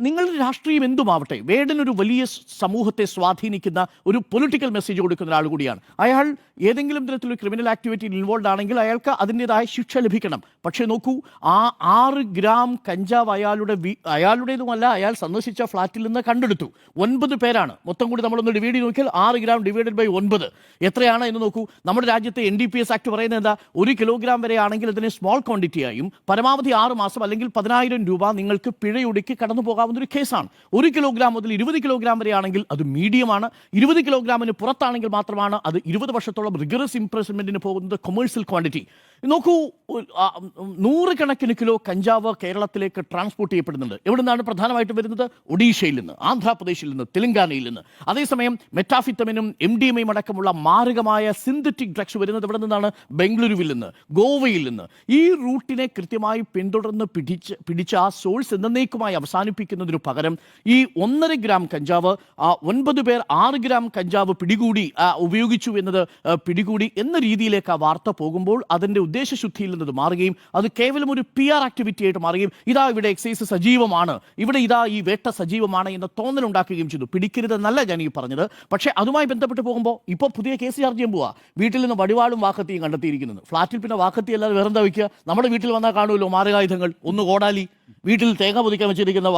നിങ്ങൾ രാഷ്ട്രീയം എന്തുമാവട്ടെ? വേടൻ ഒരു വലിയ സമൂഹത്തെ സ്വാധീനിക്കുന്ന ഒരു പൊളിറ്റിക്കൽ മെസ്സേജ് കൊടുക്കുന്ന ഒരാൾ കൂടിയാണ്. അയാൾ ഏതെങ്കിലും തരത്തിലൊരു ക്രിമിനൽ ആക്ടിവിറ്റിയിൽ ഇൻവോൾവ് ആണെങ്കിൽ അയാൾക്ക് അതിന്റെതായ ശിക്ഷ ലഭിക്കണം. പക്ഷേ നോക്കൂ ആ ആറ് ഗ്രാം കഞ്ചാവ് അയാളുടെ അയാളുടേതുമല്ല അയാൾ സന്ദർശിച്ച ഫ്ളാറ്റിൽ നിന്ന് കണ്ടെടുത്തു. ഒൻപത് പേരാണ്. മൊത്തം കൂടി നമ്മളൊന്ന് ഡിവൈഡ് നോക്കിയാൽ ആറ് ഗ്രാം ഡിവൈഡഡ് ബൈ ഒൻപത്. എത്രയാണ് എന്ന് നോക്കൂ നമ്മുടെ രാജ്യത്തെ N D P S act പറയുന്നത് എന്താ? ഒരു കിലോഗ്രാം വരെ ആണെങ്കിൽ അതിനെ സ്മോൾ ക്വാണ്ടിറ്റിയായും പരമാവധി ആറ് മാസം അല്ലെങ്കിൽ പതിനായിരം രൂപ നിങ്ങൾക്ക് പിഴയൊടുക്കി കടന്നു പോകാവുന്ന ഒരു കേസാണ്. ഒരു കിലോഗ്രാം മുതൽ ഇരുപത് കിലോഗ്രാം വരെ ആണെങ്കിൽ അത് മീഡിയമാണ് ഇരുപത് കിലോഗ്രാമിന് പുറത്താണെങ്കിൽ മാത്രമാണ് അത് ഇരുപത് വർഷത്തോളം റിഗറസ് ഇംപ്രസ്മെന്റിന് പോകുന്നത് കൊമേഴ്സ്യൽ ക്വാണ്ടിറ്റി നോക്കൂ നൂറുകണക്കിന് കിലോ കഞ്ചാവ് കേരളത്തിലേക്ക് ട്രാൻസ്പോർട്ട് ചെയ്യപ്പെടുന്നുണ്ട്. എവിടെ നിന്നാണ് പ്രധാനമായിട്ടും വരുന്നത്? ഒഡീഷയിൽ നിന്ന് ആന്ധ്രാപ്രദേശിൽ നിന്ന് തെലങ്കാനയിൽ നിന്ന്. അതേസമയം മെറ്റാഫിറ്റമിനും എം ഡി എം അടക്കമുള്ള മാരകമായ സിന്തറ്റിക് ഡ്രഗ്സ് വരുന്നത് എവിടെ നിന്നാണ്? ബംഗളൂരുവിൽ നിന്ന് ഗോവയിൽ നിന്ന്. ഈ റൂട്ടിനെ കൃത്യമായി പിന്തുടർന്ന് പിടിച്ച് പിടിച്ച ആ സോഴ്സ് എന്നേക്കുമായി അവസാനിപ്പിക്കുന്നതിനു പകരം ഈ ഒന്നര ഗ്രാം കഞ്ചാവ് ഒൻപത് പേർ ആറ് ഗ്രാം കഞ്ചാവ് പിടികൂടി ഉപയോഗിച്ചു എന്നത് പിടികൂടി എന്ന രീതിയിലേക്ക് ആ വാർത്ത പോകുമ്പോൾ അതിന്റെ ഉദ്ദേശശുദ്ധിയിൽ നിന്നത് മാറുകയും അത് കേവലം ഒരു പി ആർ ആക്ടിവിറ്റി ആയിട്ട് മാറുകയും ഇതാ ഇവിടെ എക്സൈസ് സജീവമാണ്. ഇവിടെ ഇതാ ഈ വേട്ട സജീവമാണ് എന്ന തോന്നലുണ്ടാക്കുകയും ചെയ്തു. പിടിക്കരുതെന്നല്ല ഞാൻ ഈ പറഞ്ഞത്. പക്ഷേ അതുമായി ബന്ധപ്പെട്ട് പോകുമ്പോൾ ഇപ്പോൾ പുതിയ കേസ് ചാർജ് ചെയ്യാൻ പോവാ. വീട്ടിൽ നിന്ന് വടിവാളും വാക്കത്തിയും കണ്ടെത്തിയിരിക്കുന്നത്. ഫ്ളാറ്റിൽ പിന്നെ വാക്കത്തി അല്ലാതെ വേറെന്താ വയ്ക്കുക? നമ്മുടെ വീട്ടിൽ വന്നാൽ കാണുമല്ലോ മാരകായുധങ്ങൾ. ഒന്ന് കോടാലി. വീട്ടിൽ തേങ്ങ പൊതിക്കാൻ വെച്ചിരിക്കുന്ന